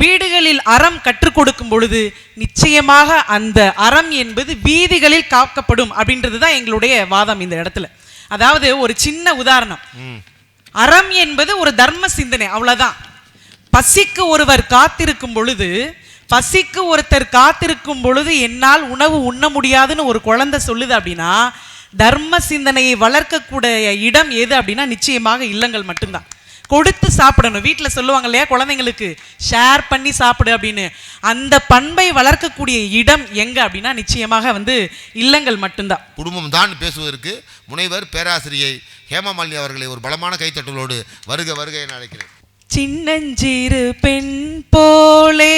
வீடுகளில் அறம் கற்றுக் கொடுக்கும் பொழுது நிச்சயமாக அந்த அறம் என்பது வீதிகளில் காக்கப்படும் அப்படின்றது தான் எங்களுடைய வாதம் இந்த இடத்துல. அதாவது ஒரு சின்ன உதாரணம். அறம் என்பது ஒரு தர்ம சிந்தனை அவ்வளவுதான். பசிக்கு ஒருவர் காத்திருக்கும் பொழுது பசிக்கு ஒருத்தர் காத்திருக்கும் பொழுது என்னால் உணவு உண்ண முடியாதுன்னு ஒரு குழந்தை சொல்லுது அப்படின்னா தர்ம சிந்தனையை வளர்க்கக்கூடிய இடம் எது அப்படின்னா நிச்சயமாக இல்லங்கள் மட்டும்தான். கொடுத்து சாப்பிடணும். வீட்டில் சொல்லுவாங்க இல்லையா குழந்தைங்களுக்கு ஷேர் பண்ணி சாப்பிடு அப்படின்னு. அந்த பண்பை வளர்க்கக்கூடிய இடம் எங்க அப்படின்னா நிச்சயமாக வந்து இல்லங்கள் மட்டும்தான். குடும்பம் தான் பேசுவதற்கு முனைவர் பேராசிரியை ஹேமமாலினி அவர்களை ஒரு பலமான கைத்தட்டலோடு வருக வருக என அழைக்கிறேன். சின்னஞ்சிறு பெண் போலே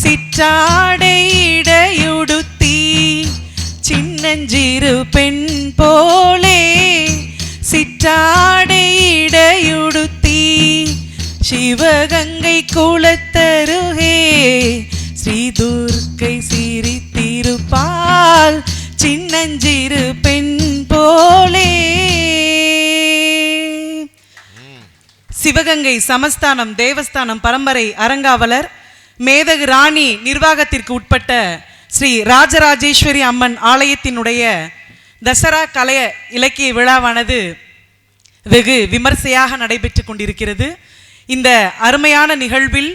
சிற்றாடை இடையுடுத்தி சின்னஞ்சிறு பெண் போலே சிற்றாடை இடையுடுத்தி சிவகங்கை குளத்தருகே ஸ்ரீதுர்க்கை சிரித்திருப்பால் சின்னஞ்சிறு பெண் போலே. சிவகங்கை சமஸ்தானம் தேவஸ்தானம் பரம்பரை அரங்காவலர் மேதகு ராணி நிர்வாகத்திற்கு உட்பட்ட ஸ்ரீ ராஜராஜேஸ்வரி அம்மன் ஆலயத்தினுடைய தசரா கலைய இலக்கிய விழாவானது வெகு விமர்சையாக நடைபெற்று கொண்டிருக்கிறது. இந்த அருமையான நிகழ்வில்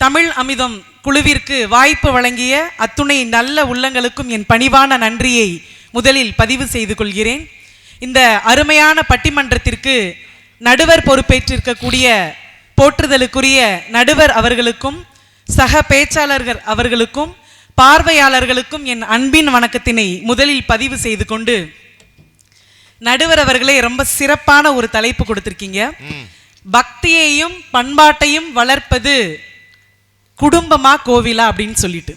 தமிழ் அமிதம் குழுவிற்கு வாய்ப்பு வழங்கிய அத்துணை நல்ல உள்ளங்களுக்கும் என் பணிவான நன்றியை முதலில் பதிவு செய்து கொள்கிறேன். இந்த அருமையான பட்டிமன்றத்திற்கு நடுவர் பொறுப்பேற்றிருக்கக்கூடிய போற்றுதலுக்குரிய நடுவர் அவர்களுக்கும் சக பேச்சாளர்கள் அவர்களுக்கும் பார்வையாளர்களுக்கும் என் அன்பின் வணக்கத்தினை முதலில் பதிவு செய்து கொண்டு நடுவர் அவர்களே ரொம்ப சிறப்பான ஒரு தலைப்பு கொடுத்திருக்கீங்க. பக்தியையும் பண்பாட்டையும் வளர்ப்பது குடும்பமா கோவிலா அப்படின்னு சொல்லிட்டு.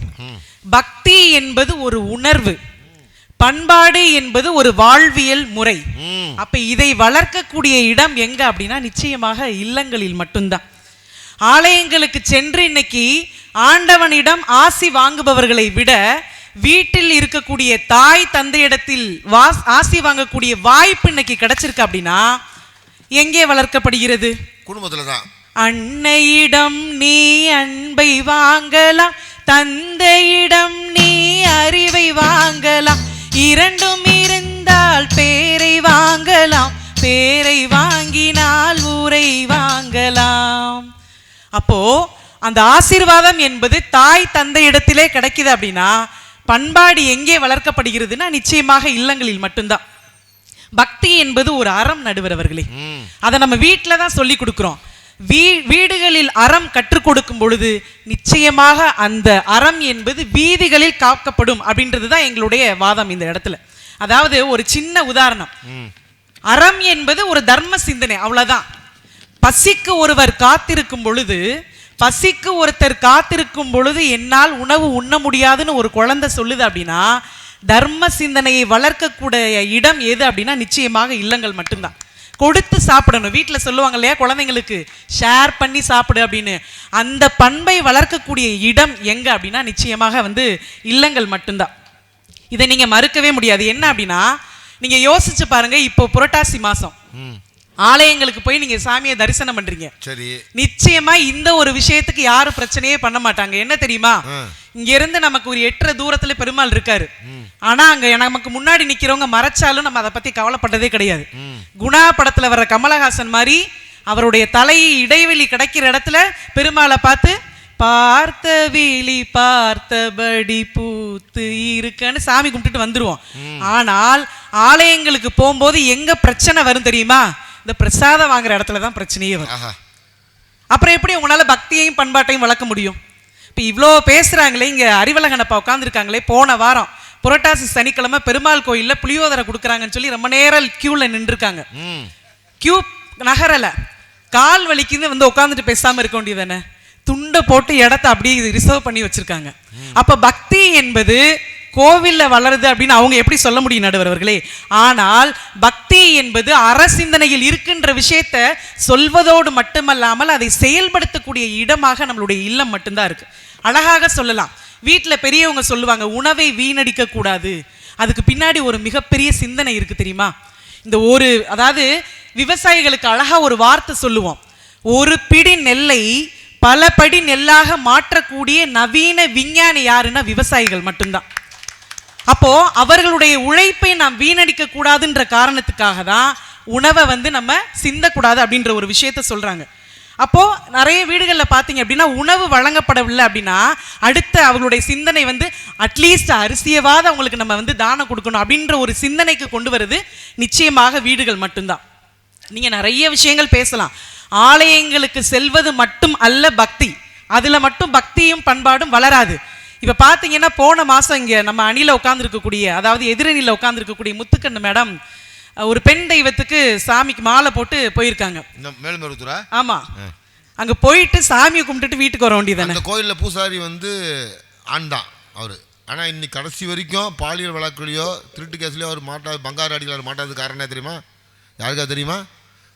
பக்தி என்பது ஒரு உணர்வு. பண்பாடு என்பது ஒரு வாழ்வியல் முறை. அப்ப இதை வளர்க்கக்கூடிய இடம் எங்க அப்படின்னா நிச்சயமாக இல்லங்களில் மட்டும்தான். ஆலயங்களுக்கு சென்று இன்னைக்கு ஆண்டவனிடம் ஆசி வாங்குபவர்களை விட வீட்டில் இருக்கக்கூடிய தாய் தந்தையிடத்தில் வாஸ் ஆசி வாங்கக்கூடிய வாய்ப்பு இன்னைக்கு கிடைச்சிருக்கு அப்படின்னா எங்கே வளர்க்கப்படுகிறது? குடும்பத்தில் தான் அன்னையிடம் நீ அன்பை வாங்கலாம் தந்தையிடம் நீ அறிவை வாங்கலாம். இரண்டும் இருந்தால் பேரை வாங்கலாம் பேரை வாங்கினால் ஊரை வாங்கலாம். அப்போ அந்த ஆசீர்வாதம் என்பது தாய் தந்தையிடத்திலே கிடைக்குது அப்படின்னா பண்பாடு எங்கே வளர்க்கப்படுகிறதுனா நிச்சயமாக இல்லங்களில் மட்டும்தான். பக்தி என்பது ஒரு அறம் நடுவர் அவர்களே. அதை நம்ம வீட்டில் தான் சொல்லி கொடுக்குறோம். வீ வீடுகளில் அறம் கற்றுக் கொடுக்கும் பொழுது நிச்சயமாக அந்த அறம் என்பது வீதிகளில் காக்கப்படும் அப்படின்றது தான் எங்களுடைய வாதம் இந்த இடத்துல. அதாவது ஒரு சின்ன உதாரணம். அறம் என்பது ஒரு தர்ம சிந்தனை அவ்வளவுதான். பசிக்கு ஒருவர் காத்திருக்கும் பொழுது பசிக்கு ஒருத்தர் காத்திருக்கும் பொழுது என்னால் உணவு உண்ண முடியாதுன்னு ஒரு குழந்தை சொல்லுது அப்படின்னா தர்ம சிந்தனையை வளர்க்கக்கூடிய இடம் எது அப்படின்னா நிச்சயமாக இல்லங்கள் மட்டும்தான். கொடுத்து சாப்பிடணும். வீட்டில் சொல்லுவாங்க இல்லையா குழந்தைங்களுக்கு ஷேர் பண்ணி சாப்பிடு அப்படின்னு. அந்த பண்பை வளர்க்கக்கூடிய இடம் எங்கே அப்படின்னா நிச்சயமாக வந்து இல்லங்கள் மட்டும்தான். இதை நீங்கள் மறுக்கவே முடியாது. என்ன அப்படின்னா நீங்கள் யோசிச்சு பாருங்க இப்போ புரட்டாசி மாதம் ம். ஆலயங்களுக்கு போய் நீங்க சாமியை தரிசனம் பண்றீங்க. சரி. நிச்சயமா இந்த ஒரு விஷயத்துக்கு யாரும் பிரச்சனையே பண்ண மாட்டாங்க. என்ன தெரியுமா. இங்க இருந்து நமக்கு ஒரு எட்டரை தூரத்துல பெருமாள் இருக்காரு. ஆனா அங்க நமக்கு முன்னாடி நிக்கிறவங்க மறைச்சாலும் நம்ம அதை பத்தி கவலைப்பட்டதே கிடையாது. குணா படத்துல வர்ற கமலஹாசன் மாதிரி அவருடைய தலை இடைவெளி கிடைக்கிற இடத்துல பெருமாளை பார்த்து பார்த்த விழி பார்த்தபடி பூத்து இருக்கன்னு சாமி கும்பிட்டுட்டு வந்துருவோம். ஆனால் ஆலயங்களுக்கு போகும்போது எங்க பிரச்சனை வரும் தெரியுமா? இந்த பிரசாதம் வாங்குற இடத்துல தான் பிரச்சனையே வரும். அப்புறம் எப்படி உங்களால பக்தியையும் பண்பாட்டையும் வளர்க்க முடியும்? இப்போ இவ்வளோ பேசுறாங்களே இங்க அறிவழகனப்பா உட்காந்துருக்காங்களே போன வாரம் புரட்டாசி சனிக்கிழமை பெருமாள் கோயில்ல புளியோதரை கொடுக்குறாங்கன்னு சொல்லி ரொம்ப நேரம் கியூல நின்றுருக்காங்க. ம். கியூ நகரல. கால் வலிக்குன்னு வந்து உட்காந்துட்டு பேசாம இருக்க வேண்டியதானே துண்டை போட்டு இடத்த அப்படியே ரிசர்வ் பண்ணி வச்சிருக்காங்க. அப்ப பக்தி என்பது கோவிலில் வளருது அப்படின்னு அவங்க எப்படி சொல்ல முடியும் நடுவர்களே ஆனால் பக்தி என்பது அறசிந்தனையில் இருக்கின்ற விஷயத்த சொல்வதோடு மட்டுமல்லாமல் அதை செயல்படுத்தக்கூடிய இடமாக நம்மளுடைய இல்லம் மட்டும்தான் இருக்குது அழகாக சொல்லலாம். வீட்டில் பெரியவங்க சொல்லுவாங்க உணவை வீணடிக்க கூடாது. அதுக்கு பின்னாடி ஒரு மிகப்பெரிய சிந்தனை இருக்குது தெரியுமா? இந்த ஒரு அதாவது விவசாயிகளுக்கு அழகாக ஒரு வார்த்தை சொல்லுவோம். ஒரு பிடி நெல்லை பல படி நெல்லாக மாற்றக்கூடிய நவீன விஞ்ஞானி யாருன்னா விவசாயிகள் மட்டும்தான். அப்போ அவர்களுடைய உழைப்பை நாம் வீணடிக்க கூடாதுன்ற காரணத்துக்காக தான் உணவை வந்து நம்ம சிந்தக்கூடாது அப்படின்ற ஒரு விஷயத்த சொல்றாங்க. அப்போ நிறைய வீடுகளில் பார்த்தீங்க அப்படின்னா உணவு வழங்கப்படவில்லை அப்படின்னா அடுத்த அவங்களுடைய சிந்தனை வந்து அட்லீஸ்ட் அரிசியவாத அவங்களுக்கு நம்ம வந்து தானம் கொடுக்கணும் அப்படின்ற ஒரு சிந்தனைக்கு கொண்டு வருது நிச்சயமாக வீடுகள் மட்டும்தான். நீங்க நிறைய விஷயங்கள் பேசலாம். ஆலயங்களுக்கு செல்வது மட்டும் அல்ல பக்தி. அதுல மட்டும் பக்தியும் பண்பாடும் வளராது. இப்ப பாத்தீங்கன்னா போன மாசம் இங்க நம்ம அணில உட்கார்ந்துருக்கக்கூடிய அதாவது எதிரணியில உட்கார்ந்துருக்கக்கூடிய முத்துக்கண்ணு மேடம் ஒரு பெண் தெய்வத்துக்கு சாமிக்கு மாலை போட்டு போயிருக்காங்க. மேல்மருத்துவரா ஆமா. அங்க போயிட்டு சாமியை கும்பிட்டுட்டு வீட்டுக்கு வர வேண்டியதானே அந்த கோயிலில் பூசாரி வந்து ஆண் தான் அவர். ஆனால் இன்னைக்கு கடைசி வரைக்கும் பாலியல் வழக்குலையோ திருட்டு கேஸ்லையோ அவர் மாட்டாது பங்காரு அடிகளார் மாட்டாதது காரணம் என்ன தெரியுமா? யாருக்கா தெரியுமா?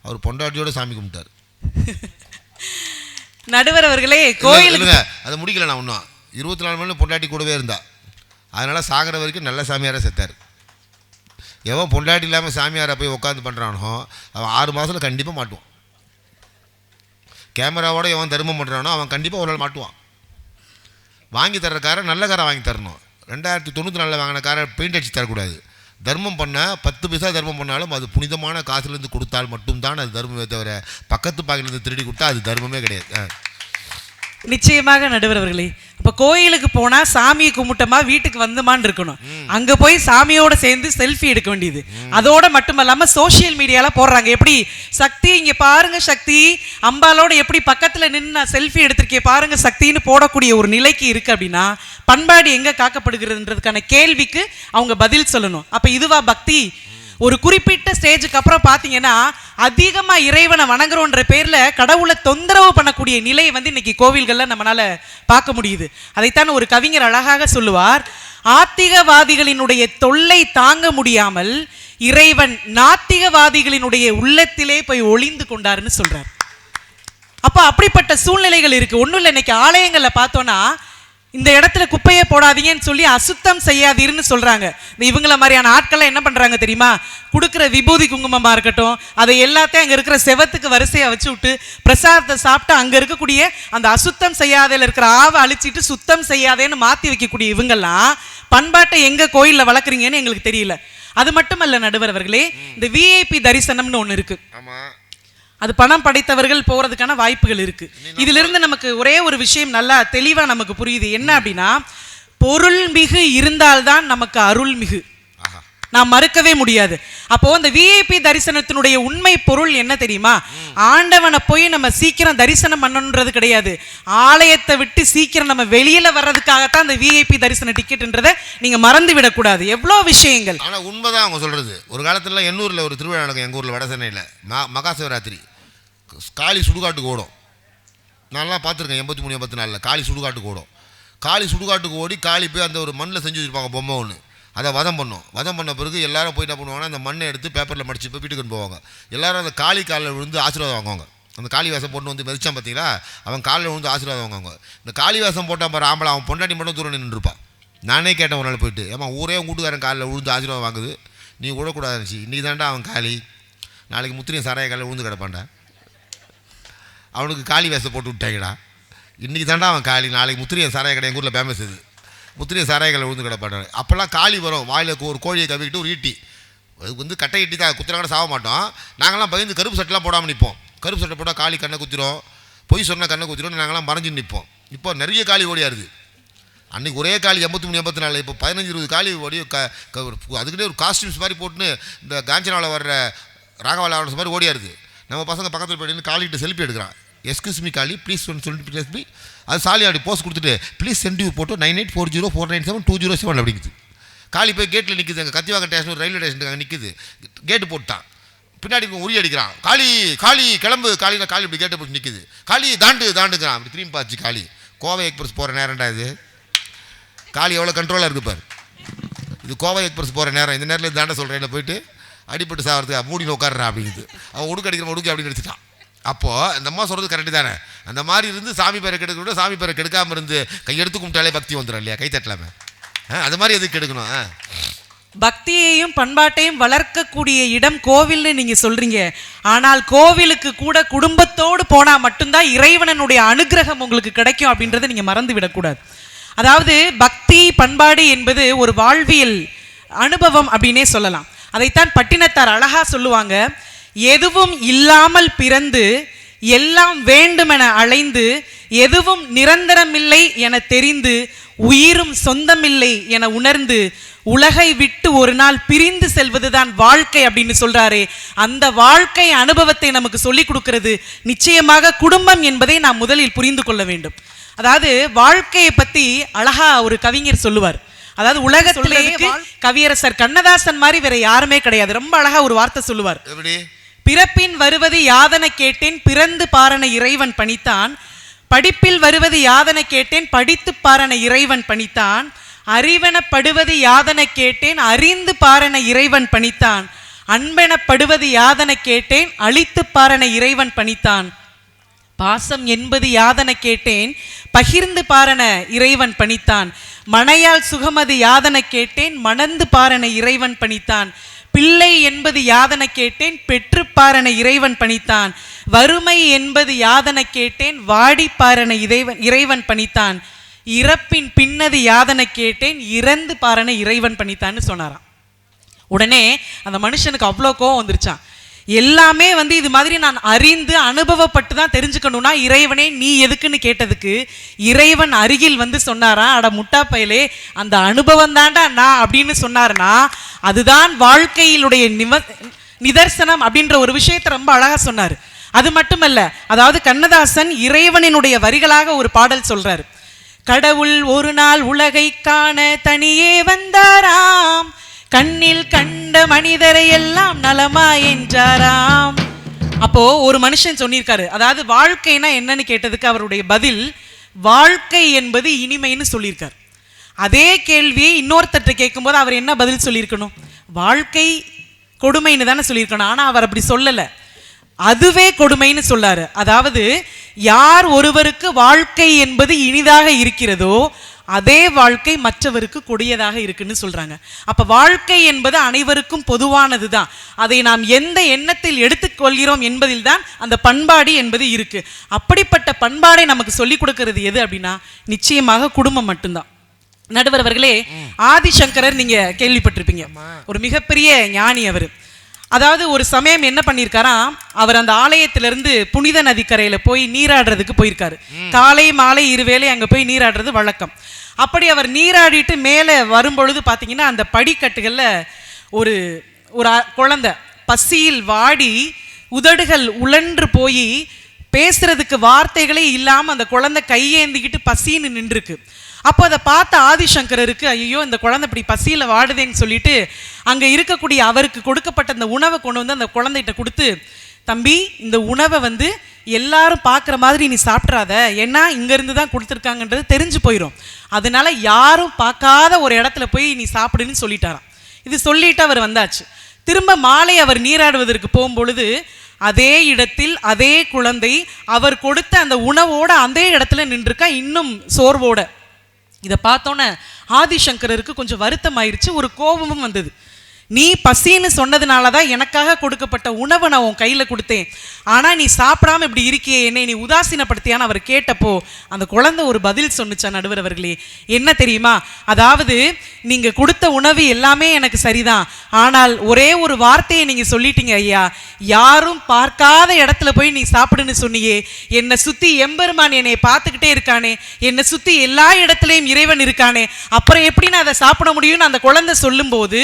அவர் பொண்டாட்டியோட சாமி கும்பிட்டார். நடுவர் அவர்களே கோயில் கோயிலுக்கு அதை முடிக்கல நான் இன்னும் இருபத்தி நாலு மணி பொண்டாட்டி கூடவே இருந்தா. அதனால் சாகிற வரைக்கும் நல்ல சாமியாராக செத்தார். எவன் பொண்டாட்டி இல்லாமல் சாமியாரை போய் உட்காந்து பண்ணுறானோ அவன் ஆறு மாதத்தில் கண்டிப்பாக மாட்டுவான். கேமராவோட எவன் தர்மம் பண்ணுறானோ அவன் கண்டிப்பாக ஒரு நாள் மாட்டுவான். வாங்கி தர்ற காரை நல்ல காரை வாங்கி தரணும். ரெண்டாயிரத்தி தொண்ணூற்றி நாலில் வாங்கின காரை பெயிண்ட் அடிச்சு தரக்கூடாது. தர்மம் பண்ண பத்து பைசா தர்மம் பண்ணாலும் அது புனிதமான காசுலேருந்து கொடுத்தால் மட்டும்தான் அது தர்மமே தவிர பக்கத்து பாக்கிலேருந்து திருடி கொடுத்தா அது தர்மமே கிடையாது. நிச்சயமாக நடுவர் அவர்களே அப்ப கோயிலுக்கு போனா சாமியை கும்பிட்டோமா வீட்டுக்கு வந்தோமான்னு இருக்கணும். அங்க போய் சாமியோட சேர்ந்து செல்ஃபி எடுக்க வேண்டியது. அதோட மட்டுமல்லாம சோஷியல் மீடியால போடுறாங்க. எப்படி? சக்தி இங்க பாருங்க சக்தி. அம்பாலோட எப்படி பக்கத்துல நின்று நான் செல்ஃபி எடுத்திருக்கேன் பாருங்க சக்தின்னு போடக்கூடிய ஒரு நிலைக்கு இருக்கு அப்படின்னா பண்பாடு எங்க காக்கப்படுகிறதுன்றதுக்கான கேள்விக்கு அவங்க பதில் சொல்லணும். அப்ப இதுவா பக்தி? ஒரு குறிப்பிட்ட ஸ்டேஜுக்கு அப்புறம் பார்த்தீங்கன்னா அதிகமாக இறைவனை வணங்குறோன்ற பேரில் கடவுளை தொந்தரவு பண்ணக்கூடிய நிலையை வந்து இன்னைக்கு கோவில்களில் நம்மளால பார்க்க முடியுது. அதைத்தான் ஒரு கவிஞர் அழகாக சொல்லுவார் ஆத்திகவாதிகளினுடைய தொல்லை தாங்க முடியாமல் இறைவன் நாத்திகவாதிகளினுடைய உள்ளத்திலே போய் ஒளிந்து கொண்டாருன்னு சொல்கிறார் அப்போ அப்படிப்பட்ட சூழ்நிலைகள் இருக்கு. ஒண்ணும் இல்லை இன்னைக்கு ஆலயங்களில் பார்த்தோன்னா இந்த இடத்துல குப்பையை போடாதீங்கன்னு சொல்லி அசுத்தம் செய்யாதீர்னு சொல்றாங்க. இந்த இவங்கள மாதிரியான ஆட்கள்லாம் என்ன பண்றாங்க தெரியுமா? கொடுக்குற விபூதி குங்குமமா இருக்கட்டும் அதை எல்லாத்தையும் அங்க இருக்கிற செவத்துக்கு வரிசையா வச்சு விட்டு பிரசாதத்தை சாப்பிட்டு அங்க இருக்கக்கூடிய அந்த அசுத்தம் செய்யாதையில் இருக்கிற ஆவை அழிச்சிட்டு சுத்தம் செய்யாதேன்னு மாத்தி வைக்கக்கூடிய இவங்கெல்லாம் பண்பாட்டை எங்க கோயில்ல வளர்க்குறீங்கன்னு எங்களுக்கு தெரியல. அது மட்டுமல்ல நடுவர் அவர்களே இந்த விஐபி தரிசனம்னு ஒன்று இருக்கு. ஆமாம் அது பணம் படைத்தவர்கள் போறதுக்கான வாய்ப்புகள் இருக்கு. இதிலிருந்து நமக்கு ஒரே ஒரு விஷயம் நல்லா தெளிவா நமக்கு புரியுது. என்ன அப்படின்னா பொருள் மிகு இருந்தால்தான் நமக்கு அருள் மிகு நாம் மறுக்கவே முடியாது. அப்போ அந்த விஐபி தரிசனத்தினுடைய உண்மை பொருள் என்ன தெரியுமா? ஆண்டவனை போய் நம்ம சீக்கிரம் தரிசனம் பண்ணணுன்றது கிடையாது. ஆலயத்தை விட்டு சீக்கிரம் நம்ம வெளியில வர்றதுக்காகத்தான் அந்த விஐபி தரிசன டிக்கெட்ன்றதை நீங்க மறந்து விடக்கூடாது. எவ்வளோ விஷயங்கள். ஆனால் உண்மைதான் அவங்க சொல்கிறது ஒரு காலத்துல எண்ணூரில் ஒரு திருவிழா நடக்கும் எங்கள் ஊரில் வட சென்னையில் ம மகா சிவராத்திரி காளி சுடுகாட்டுக்கு ஓடும். நான்லாம் பார்த்துருக்கேன் எண்பத்தி மூணு எண்பத்தி நாலில். காளி சுடுகாட்டுக்கு ஓடும். காளி சுடுகாட்டுக்கு ஓடி காளி போய் அந்த ஒரு மண்ணில் செஞ்சு வச்சுருப்பாங்க பொம்மை ஒன்று அதை வதம் பண்ணும். வதம் பண்ண பிறகு எல்லாரும் போய் என்ன பண்ணுவாங்கன்னா அந்த மண்ணை எடுத்து பேப்பரில் மடிச்சு போய் வீட்டுக்கு போவாங்க. எல்லாரும் அந்த காளி காலில் விழுந்து ஆசீர்வாதம் வாங்குவாங்க. அந்த காளி வேஷம் போட்டு வந்து மெதிச்சான் பார்த்தீங்களா? அவன் காலில் விழுந்து ஆசீர்வாதம் வாங்குவாங்க. இந்த காளி போட்டால் பாரு ஆம்பளை அவன் பொண்டாட்டி மட்டும் தூரம் நின்றுருப்பான் நானே கேட்டேன் ஒரு நாள் போயிட்டு ஏமா ஊரே கூட்டுக்காரன் காலில் விழுந்து ஆசீர்வாதம் வாங்குது. நீ விடக்கூடாது இருந்துச்சு இன்றைக்கி தாண்டா அவன் காளி நாளைக்கு முத்திரையும் சாராய காலில் விழுந்து கிடப்பான்டா. அவனுக்கு காளி வேஷம் போட்டு விட்டாங்கடா. இன்றைக்கி தாண்டா அவன் காளி. நாளைக்கு முத்திரையன் சாராய கடை எங்கள் ஊரில் ஃபேமஸ் இது. முத்திரையன் சாராய கடை விழுந்து கிடப்பாட்டாங்க அப்போல்லாம் காளி வரும். வாயில் ஒரு கோழியை கவிக்கிட்டு ஒரு ஈட்டி. அது வந்து கட்டை ஈட்டி தான் குத்துற கூட சாக மாட்டோம். நாங்களாம் பயந்து கருப்பு சட்டெலாம் போடாமல் நிற்போம் கருப்பு சட்டை போட்டால் காளி கண்ணை குத்திரும். பொய் சொன்னால் கண்ணை குத்திரும் நாங்களாம் மறைஞ்சு நிற்போம் இப்போ நிறைய காளி ஓடியாருது. அன்றைக்கி ஒரே காளி எண்பத்தி மூணு எண்பத்தி நாலு. இப்போ பதினஞ்சு இருபது காளி ஓடி க க- ஒரு- அதுக்குன்னே ஒரு காஸ்டியூம்ஸ் மாதிரி போட்டுன்னு இந்த காஞ்சனாவில் வர்ற ராகவாலாவன்ஸ் மாதிரி ஓடியாருது. நம்ம பசங்க பக்கத்தில் போய்ட்டு நின்னு காளிகிட்ட செல்ஃபி எடுக்கிறான். எஸ்கியூஸ் மீ காலி ப்ளீஸ் சொல்லிட்டு ப்ளீஸ் மீ அது சாலி அப்படி போஸ்ட் கொடுத்துட்டு please send you photo nine eight four zero four nine seven two zero seven அப்படிங்குது. காலி போய் கேட்டில் நிற்குது அங்கே கத்திவாக்கம் ஸ்டேஷன் ரயில்வே ஸ்டேஷன் அங்கே நிற்குது கேட்டு போட்டான். பின்னாடி உரி அடிக்கிறான். காளி காளி கிளம்பு. காலியில் காளி இப்படி கேட்டு போட்டு நிற்குது காளி தாண்டு தாண்டுக்கிறான் அப்படி திரும்பி பார்த்து காளி கோவை எக்ஸ்பிரஸ் போகிற நேரம்டா இது? காளி எவ்வளோ கண்ட்ரோலாக இருக்கு பார். இது கோவை எக்ஸ்பிரஸ் போகிற நேரம். இந்த நேரத்தில் தாண்ட சொல்கிறேன் போயிட்டு அடிபட்டு சாகிறதுக்கு மூடி உட்காடுறான் அப்படிங்குது. அவன் உடுக்கு அடிக்கிற உடுக்கு அப்படின்னு எடுத்துட்டான். அப்போது இந்த அம்மா சொல்கிறது கரெக்டு தானே? அந்த மாதிரி இருந்து சாமி பேரை கெடுக்க விட சாமி பேரை கெடுக்காமல் இருந்து கையெடுத்து கும்பிட்டாலே பக்தி வந்துடும் இல்லையா? கை தட்டலாமே. ஆ அது மாதிரி எதுக்கு கெடுக்கணும்? பக்தியையும் பண்பாட்டையும் வளர்க்கக்கூடிய இடம் கோவில்னு நீங்க சொல்றீங்க. ஆனால் கோவிலுக்கு கூட குடும்பத்தோடு போனா மட்டும்தான் இறைவனனுடைய அனுகிரகம் உங்களுக்கு கிடைக்கும் அப்படின்றத நீங்க மறந்து விடக்கூடாது அதாவது பக்தி பண்பாடு என்பது ஒரு வாழ்வியல் அனுபவம் அப்படின்னே சொல்லலாம். அதைத்தான் பட்டினத்தார் அழகா சொல்லுவாங்க. எதுவும் இல்லாமல் பிறந்து எல்லாம் வேண்டுமென அலைந்து எதுவும் நிரந்தரமில்லை என தெரிந்து உயிரும் சொந்தமில்லை என உணர்ந்து உலகை விட்டு ஒரு நாள் பிரிந்து செல்வதுதான் வாழ்க்கை அப்படின்னு சொல்றாரே. அந்த வாழ்க்கை அனுபவத்தை நமக்கு சொல்லிக் கொடுக்கிறது நிச்சயமாக குடும்பம் என்பதை நாம் முதலில் புரிந்து கொள்ள வேண்டும். அதாவது வாழ்க்கையை பத்தி அழகா ஒரு கவிஞர் சொல்லுவார். அதாவது உலகத்திலேயே கவியரசர் கண்ணதாசன் மாதிரி வேற யாருமே கிடையாது. ரொம்ப அழகா ஒரு வார்த்தை சொல்லுவார். எப்படி? பிறப்பின் வருவது யாதன கேட்டேன் பிறந்து பாரண இறைவன் பணித்தான். படிப்பில் வருவது யாதன கேட்டேன் படித்து பாரன இறைவன் பணித்தான். அறிவனப்படுவது யாதன கேட்டேன் அறிந்து பாரன இறைவன் பணித்தான். அன்பெனப்படுவது யாதன கேட்டேன் அழித்து பாரண இறைவன் பணித்தான். பாசம் என்பது யாதன கேட்டேன் பகிர்ந்து பாரண இறைவன் பணித்தான். மனையால் சுகமது யாதன கேட்டேன் மணந்து பாரண இறைவன் பணித்தான். பிள்ளை என்பது யாதன கேட்டேன் பெற்றுப்பாரன இறைவன் பணித்தான். வறுமை என்பது யாதன கேட்டேன் வாடிப்பாரன இறைவன் இறைவன் பணித்தான். இறப்பின் பின்னது யாதன கேட்டேன் இறந்து பாரன இறைவன் பணித்தான்னு சொன்னாராம். உடனே அந்த மனுஷனுக்கு அவ்வளோ கோவம் வந்துருச்சான் எல்லாமே வந்து இது மாதிரி நான் அறிந்து அனுபவப்பட்டு தான் தெரிஞ்சுக்கணும்னா இறைவனே நீ எதுக்குன்னு கேட்டதுக்கு இறைவன் அருகில் வந்து சொன்னாரா அட முட்டா பயலே அந்த அனுபவம் தாண்டா நான் அப்படின்னு சொன்னாருன்னா அதுதான் வாழ்க்கையிலுடைய நிவ நிதர்சனம் அப்படின்ற ஒரு விஷயத்தை ரொம்ப அழகா சொன்னார். அது மட்டுமல்ல அதாவது கண்ணதாசன் இறைவனினுடைய வரிகளாக ஒரு பாடல் சொல்றாரு. கடவுள் ஒரு நாள் உலகை காண தனியே வந்தாராம் கண்ணில் கண்ட மனிதரை எல்லாம் நலமா என்றாராம். அப்போ ஒரு மனுஷன் சொல்லியிருக்காரு. அதாவது வாழ்க்கைனா என்னன்னு கேட்டதுக்கு அவருடைய பதில் வாழ்க்கை என்பது இனிமைன்னு சொல்லியிருக்கார். அதே கேள்வியை இன்னொருத்தர்கிட்ட கேட்கும்போது அவர் என்ன பதில் சொல்லியிருக்கணும்? வாழ்க்கை கொடுமைன்னு தானே சொல்லியிருக்கணும். ஆனால் அவர் அப்படி சொல்லலை. அதுவே கொடுமைன்னு சொல்லாரு. அதாவது யார் ஒருவருக்கு வாழ்க்கை என்பது இனிதாக இருக்கிறதோ அதே வாழ்க்கை மற்றவருக்கு கொடியதாக இருக்குன்னு சொல்றாங்க. அப்ப வாழ்க்கை என்பது அனைவருக்கும் பொதுவானது தான் அதை நாம் எந்த எண்ணத்தில் எடுத்துக்கொள்கிறோம் என்பதில் தான் அந்த பண்பாடு என்பது இருக்கு. அப்படிப்பட்ட பண்பாடை நமக்கு சொல்லிக் கொடுக்கிறது எது அப்படின்னா நிச்சயமாக குடும்பம் மட்டும்தான். நடுவர் அவர்களே ஆதிசங்கரர் நீங்க கேள்விப்பட்டிருப்பீங்க. ஒரு மிகப்பெரிய ஞானி அவர். அதாவது ஒரு சமயம் என்ன பண்ணியிருக்காராம் அவர் அந்த ஆலயத்திலிருந்து புனித நதிக்கரையில போய் நீராடுறதுக்கு போயிருக்காரு. காலை மாலை இருவேளை அங்க போய் நீராடுறது வழக்கம். அப்படி அவர் நீராடிட்டு மேலே வரும்பொழுது பார்த்தீங்கன்னா அந்த படிக்கட்டுகளில் ஒரு ஒரு குழந்தை பசியில் வாடி உதடுகள் உழன்று போய் பேசுறதுக்கு வார்த்தைகளே இல்லாம அந்த குழந்தை கையேந்திக்கிட்டு பசின்னு நின்றுருக்கு. அப்போ அதை பார்த்த ஆதிசங்கரருக்கு ஐயோ இந்த குழந்தை இப்படி பசியில் வாடுதேன்னு சொல்லிட்டு அங்கே இருக்கக்கூடிய அவருக்கு கொடுக்கப்பட்ட அந்த உணவை கொண்டு வந்து அந்த குழந்தைகிட்ட கொடுத்து தம்பி இந்த உணவை வந்து எல்லாரும் பார்க்குற மாதிரி நீ சாப்பிட்றாத. ஏன்னா இங்கேருந்து தான் கொடுத்துருக்காங்கன்றது தெரிஞ்சு போயிடும் அதனால யாரும் பார்க்காத ஒரு இடத்துல போய் நீ சாப்பிடுன்னு சொல்லிட்டாராம். இது சொல்லிட்டு அவர் வந்தாச்சு. திரும்ப மாலை அவர் நீராடுவதற்கு போகும்பொழுது அதே இடத்தில் அதே குழந்தை அவர் கொடுத்த அந்த உணவோட அதே இடத்துல நின்றுருக்கா இன்னும் சோர்வோட. இதை பார்த்தோன்னே ஆதிசங்கரருக்கு கொஞ்சம் வருத்தம் ஆயிடுச்சு ஒரு கோபமும் வந்தது. நீ பசின்னு சொன்னதுனால தான் எனக்காக கொடுக்கப்பட்ட உணவை நான் உன் கையில் கொடுத்தேன். ஆனால் நீ சாப்பிடாம இப்படி இருக்கியே என்னை நீ உதாசீனப்படுத்தியான்னு அவர் கேட்டப்போ அந்த குழந்தை ஒரு பதில் சொன்னிச்சா நடுவர் அவர்களே. என்ன தெரியுமா? அதாவது நீங்கள் கொடுத்த உணவு எல்லாமே எனக்கு சரிதான். ஆனால் ஒரே ஒரு வார்த்தையை நீங்கள் சொல்லிட்டீங்க ஐயா. யாரும் பார்க்காத இடத்துல போய் நீ சாப்பிடுன்னு சொன்னியே. என்னை சுற்றி எம்பெருமான் என்னை பார்த்துக்கிட்டே இருக்கானே. என்னை சுற்றி எல்லா இடத்துலையும் இறைவன் இருக்கானே. அப்புறம் எப்படி நான் அதை சாப்பிட முடியும்னு அந்த குழந்தை சொல்லும்போது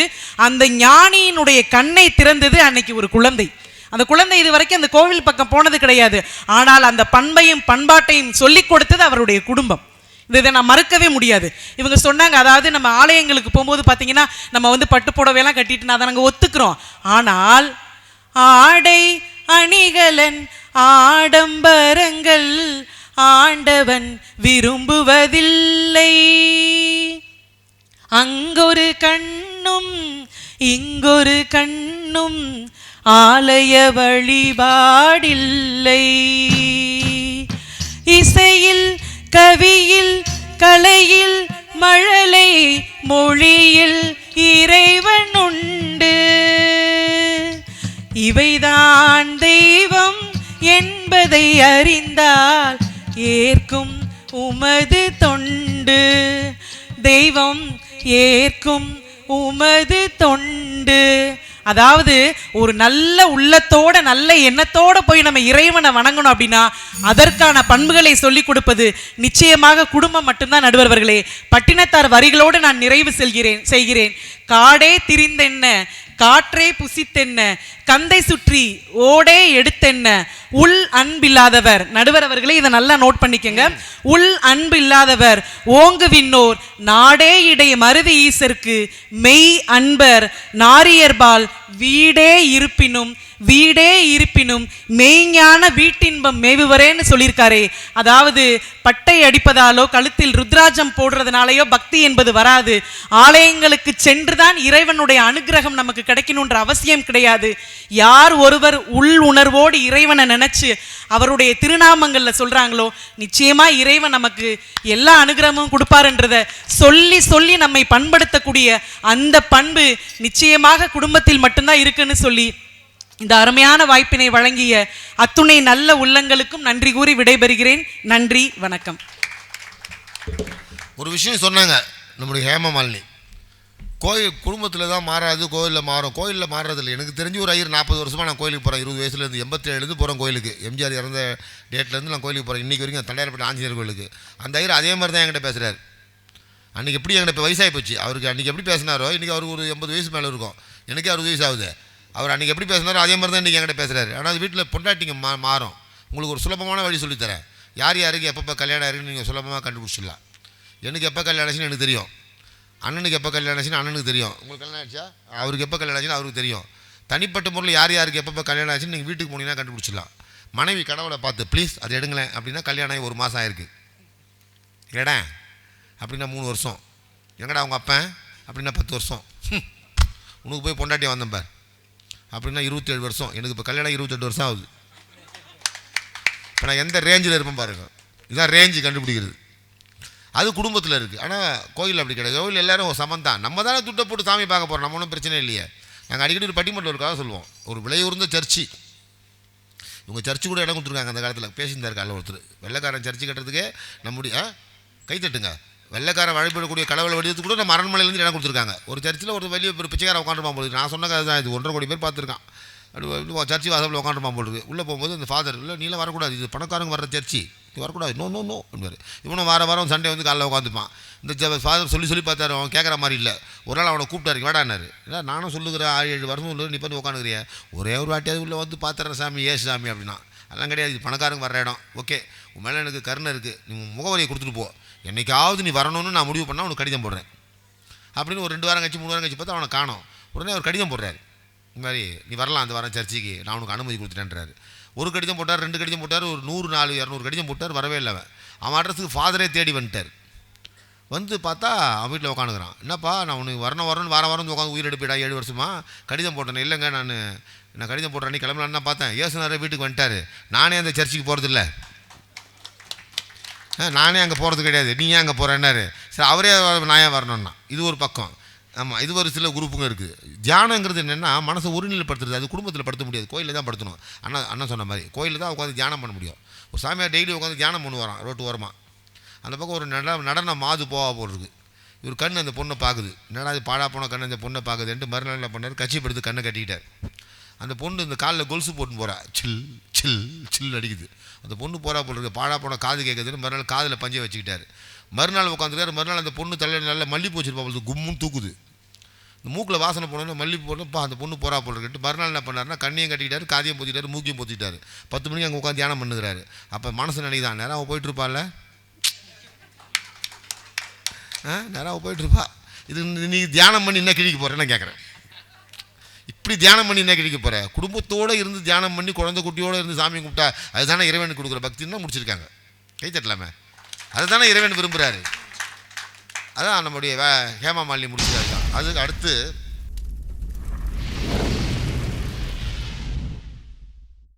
அந்த ஞானியினுடைய கண்ணை திறந்தது அன்னைக்கு ஒரு குழந்தை. அந்த குழந்தை இது வரைக்கும் அந்த கோவில் பக்கம் போனது கிடையாது. ஆனால் அந்த பண்பையும் பண்பாட்டையும் சொல்லிக் கொடுத்தது அவருடைய குடும்பம். இதை நான் மறுக்கவே முடியாது. இவங்க சொன்னாங்க அதாவது நம்ம ஆலயங்களுக்கு போகும்போது பார்த்தீங்கன்னா நம்ம வந்து பட்டு புடவையெல்லாம் கட்டிட்டு நான் அதை நாங்கள் ஒத்துக்கிறோம். ஆனால் ஆடை அணிகலன் ஆடம்பரங்கள் ஆண்டவன் விரும்புவதில்லை. அங்கொரு கண்ணும் இங்கொரு கண்ணும் ஆலய வழிபாடில்லை. இசையில் கவியில் கலையில் மழலை மொழியில் இறைவன் உண்டு இவைதான் தெய்வம் என்பதை அறிந்தால் ஏற்கும் உமது தொண்டு. தெய்வம் ஏற்கும் உமது தொண்டு. அதாவது ஒரு நல்ல உள்ளத்தோட நல்ல எண்ணத்தோட போய் நம்ம இறைவனை வணங்கணும் அப்படின்னா அதற்கான பண்புகளை சொல்லிக் கொடுப்பது நிச்சயமாக குடும்பம் மட்டும்தான் நடுவர்களே. பட்டினத்தார் வரிகளோடு நான் நிறைவு செல்கிறேன் செய்கிறேன். காடே திரிந்தென்ன? காற்றே புசித்தென்ன கந்தை சுற்றி ஓடே எடுத்தென்ன உள் அன்பில்லாதவர். நடுவர் அவர்களே இதை நல்லா நோட் பண்ணிக்கங்க. உள் அன்பு இல்லாதவர் ஓங்கு விண்ணோர் நாடே இடை மருதி ஈசருக்கு மெய் அன்பர் நாரியர்பால் வீடே இருப்பினும் வீடே இருப்பினும் மெய்ஞான வீட்டின்பம் மேவுவரேன்னு சொல்லியிருக்காரே. அதாவது பட்டை அடிப்பதாலோ கழுத்தில் ருத்ராஜம் போடுறதுனாலையோ பக்தி என்பது வராது. ஆலயங்களுக்கு சென்றுதான் இறைவனுடைய அனுகிரகம் நமக்கு கிடைக்கணுன்ற அவசியம் கிடையாது. யார் ஒருவர் உள் உணர்வோடு இறைவனை நினைச்சு அவருடைய திருநாமங்கள்ல சொல்றாங்களோ நிச்சயமா இறைவன் நமக்கு எல்லா அனுகிரகமும் கொடுப்பாருன்றத சொல்லி சொல்லி நம்மை பண்படுத்தக்கூடிய அந்த பண்பு நிச்சயமாக குடும்பத்தில் மட்டும்தான் இருக்குன்னு சொல்லி இந்த அருமையான வாய்ப்பினை வழங்கிய அத்துணை நல்ல உள்ளங்களுக்கும் நன்றி கூறி விடைபெறுகிறேன். நன்றி வணக்கம். ஒரு விஷயம் சொன்னாங்க நம்முடைய ஹேமமாலினி கோயில் குடும்பத்தில் தான் மாறாது கோயிலில் மாறும். கோயிலில் மாறுறதில்லை. எனக்கு தெரிஞ்சு ஒரு ஐயர் நாற்பது வருஷமாக நான் கோயிலுக்கு போகிறேன் இருபது வயசுலேருந்து எண்பத்தேழுலேருந்து போகிறேன் கோயிலுக்கு. எம்ஜிஆர் இறந்த டேட்லேருந்து நான் கோயிலுக்கு போகிறேன் இன்றைக்கி வரைக்கும் தண்டையார்பேட்டை ஆஞ்சநேயர் கோயிலுக்கு. அந்த ஐயர் அதே மாதிரி தான் என்கிட்ட பேசுகிறார் அன்றைக்கி எப்படி என்கிட்ட இப்போ வயசாகி போச்சு? அவருக்கு அன்றைக்கி எப்படி பேசினாரோ? இன்றைக்கி அவருக்கு ஒரு எண்பது வயசு மேலே இருக்கும். எனக்கே அறுபது வயசு ஆகுது. அவர் அன்றைக்கி எப்படி பேசினாரோ அதே மாதிரி தான் இன்றைக்கி என்கிட்ட பேசுகிறாரு ஆனால் அது வீட்டில் பொண்டாட்டிங்க மா மாறும். உங்களுக்கு ஒரு சுலபமான வழி சொல்லித்தரேன் யார் யாருக்கு எப்பப்போ கல்யாணம் இருக்குன்னு நீங்கள் சுலபமாக கண்டுபிடிச்சிடலாம். எனக்கு எப்போ கல்யாணம் ஆச்சுன்னு எனக்கு தெரியும். அண்ணனுக்கு எப்போ கல்யாணம் ஆச்சுன்னு அண்ணனுக்கு தெரியும். உங்களுக்கு கல்யாணம் ஆச்சா அவருக்கு எப்போ கல்யாணம் ஆச்சுன்னு அவருக்கு தெரியும். தனிப்பட்ட முறையில் யார் யாருக்கு எப்பப்போ கல்யாணம் ஆச்சுன்னு நீங்கள் வீட்டுக்கு போனீங்கன்னா கண்டுபிடிச்சிடலாம். மனைவி கடவுளை பார்த்து ப்ளீஸ் அது எடுங்களேன். அப்படின்னா கல்யாணம் ஆகி ஒரு மாதம் ஆயிருக்கு. ஏடா அப்படின்னா மூணு வருஷம். எங்கடா அவங்க அப்பன்? அப்படின்னா பத்து வருஷம். உனக்கு போய் பொண்டாட்டி வந்தேன் பார். அப்படின்னா இருபத்தேழு வருஷம். எனக்கு இப்போ கல்யாணம் இருபத்தெட்டு வருஷம் ஆகுது. இப்போ நான் எந்த ரேஞ்சில் இருப்பேன் பாருங்கள் இதுதான் ரேஞ்சு கண்டுபிடிக்கிறது. அது குடும்பத்தில் இருக்குது ஆனால் கோயில் அப்படி கிடையாது. கோயில் எல்லோரும் சமம் தான். நம்ம தானே துட்டை போட்டு சாமி பார்க்க போகிறோம் நம்ம ஒன்றும் பிரச்சனை இல்லையே. நாங்கள் அடிக்கடி ஒரு பட்டிமன்றம் இருக்காக சொல்லுவோம். ஒரு விலையுறந்த சர்ச்சு. இவங்க சர்ச்சு கூட இடம் கொடுத்துருக்காங்க அந்த காலத்தில். பேசியிருந்தார் காலையில் ஒருத்தர். வெள்ளைக்காரன் சர்ச்சு கட்டுறதுக்கே நம்முடைய ஆ? கை வெள்ளைக்காரன் வழிபடக்கூடிய கடவுளை வடிவத்துக்கு கூட நம்ம அரண்மனையிலேருந்து இடம் கொடுத்துருக்காங்க. ஒரு சர்ச்சில் ஒரு வெளியே ஒரு பிச்சைக்காரன் உட்காந்துருப்பான் போது நான் சொன்ன கதை தான் இது. ஒன்றரை கோடி பேர் பார்த்துருக்கான். அப்படி சர்ச்சி வாசப்பில் உட்காந்துருப்பான் போல இருக்கு. உள்ளே போகும்போது இந்த ஃபாதர் இல்லை நீலாம் வரக்கூடாது. இது பணக்காரங்க வர்ற சர்ச்சி. இது வரக்கூடாது. நோ நோ நோ அப்படிவாரு இவனும் வார வாரம் சண்டே வந்து காலைல உட்காந்துப்பான். இந்த ஃபாதர் சொல்லி சொல்லி பார்த்தாரு. அவன் கேட்குற மாதிரி இல்லை. ஒரு நாள் அவனை கூப்பிட்டாரு. வேடானாரு இல்லை நானும் சொல்லுகிறேன். ஆறு ஏழு வருஷம் இல்லை நீ பண்ணி உட்காந்துக்கிறிய? ஒரே ஒரு வாட்டியாவது உள்ளே வந்து பார்த்துறேன் சாமி. ஏசு சாமி அப்படின்னா. அதெல்லாம் கிடையாது. இது பணக்காரங்க வர்ற இடம். ஓகே. உன் மேலே எனக்கு கருணை இருக்குது நீ முகவரியை கொடுத்துட்டு போ. என்னைக்காவது நீ வரணும்னு நான் முடிவு பண்ணால் உனக்கு கடிதம் போடுறேன். அப்படின்னு ஒரு ரெண்டு வாரம் கழிச்சு மூணு வாரம் கழிச்சு பார்த்தா அவனை காணோம். உடனே அவர் கடிதம் போடுறாரு. இந்த மாதிரி நீ வரலாம் அந்த வாரம் சர்ச்சைக்கு நான் உனக்கு அனுமதி கொடுத்துட்டேன்றாரு. ஒரு கடிதம் போட்டார் ரெண்டு கடிதம் போட்டார் ஒரு நூறு நாலு இரநூறு கடிதம் போட்டார் வரவே இல்லை அவன். அவன் அட்ரஸுக்கு ஃபாதரே தேடி வந்துட்டார். வந்து பார்த்தா அவன் வீட்டில் உட்காந்துக்கிறான் என்னப்பா நான் உனக்கு வரணும் வரணும் வாரம் வாரம் வந்து உட்காந்து உயிர் எடுப்பிடா ஏழு வருஷமா? கடிதம் போட்டேன் இல்லைங்க நான் நான் கடிதம் போட்டேன் அன்னைக்கு கிளம்பலான்னு தான் பார்த்தேன். ஏசுனாரே வீட்டுக்கு வந்துட்டார். நானே அந்த சர்ச்சுக்கு போகிறதில்ல நானே அங்கே போகிறது கிடையாது. நீ ஏன் அங்கே போகிறேன்னாரு சரி அவரே நான் ஏன் வரணும்னா இது ஒரு பக்கம். ஆமாம் இது ஒரு சில குரூப்புங்க இருக்குது. தியானங்கிறது என்னென்னா மனசை ஒருநிலைப்படுத்துறது. அது குடும்பத்தில் படுத்த முடியாது. கோயிலில் தான் படுத்தணும். அண்ணா அண்ணன் சொன்ன மாதிரி கோயிலில் தான் உட்காந்து தியானம் பண்ண முடியும். ஒரு சாமியார் டெய்லி உட்காந்து தியானம் பண்ணுவாராம் ரோட்டு ஓரமாக அந்த பக்கம் ஒரு நட நடன மாது போவா போடுறது இவர் கண் அந்த பொண்ணை பார்க்குது என்னடா அது பாழா போன கண் அந்த பொண்ணை பார்க்குதுன்ட்டு மறுநாள் என்ன பண்ணார்? கட்சி படுத்து கண்ணை கட்டிக்கிட்டார். அந்த பொண்ணு இந்த காலில் கொலுசு போட்டுன்னு போகிறா சில். சில் சில் அடிக்குது. அந்த பொண்ணு போகிறா போல இருக்கு. பாழா போன காது கேட்குதுன்னு மறுநாள் காதில் பஞ்சை வச்சுக்கிட்டாரு. மறுநாள் உட்காந்துருக்காரு மறுநாள் அந்த பொண்ணு தலையில் நல்ல மல்லிப்பூ வச்சிருப்பா போல கும்முன்னு தூக்குது. இந்த மூக்கில் வாசனை போனோன்னு மல்லிப்பூ போட்டப்பா அந்த பொண்ணு போகிறா போல மறுநாள் என்ன பண்ணாருன்னா கண்ணையும் கட்டிக்கிட்டாரு காதையும் பொத்திட்டாரு மூக்கியும் பொத்திட்டாரு பத்து மணிக்கு அங்கே உட்காந்து தியானம் பண்ணுறாரு அப்போ மனசு நினைக்குதான் நேரம் அவள் போயிட்டு இருப்பாள்ல? நேரம் அவள் போயிட்டு இருப்பா. இது நீ தியானம் பண்ணி என்ன கிழிக்க போகிறேன்னு கேட்குறேன் இப்படி தியானம் பண்ணி என்ன கிடைக்க போகிற குடும்பத்தோடு இருந்து தியானம் பண்ணி குழந்தை குட்டியோடு இருந்து சாமி கும்பிட்டா அதுதானே இறைவனுக்கு கொடுக்குற பக்தின்னு தான் முடிச்சிருக்காங்க. கை தட்டலாமே. அதுதானே இறைவன் விரும்புகிறாரு அதான் நம்முடைய ஹேமா மாலினி முடிச்சிருக்காங்க அதுக்கு அடுத்து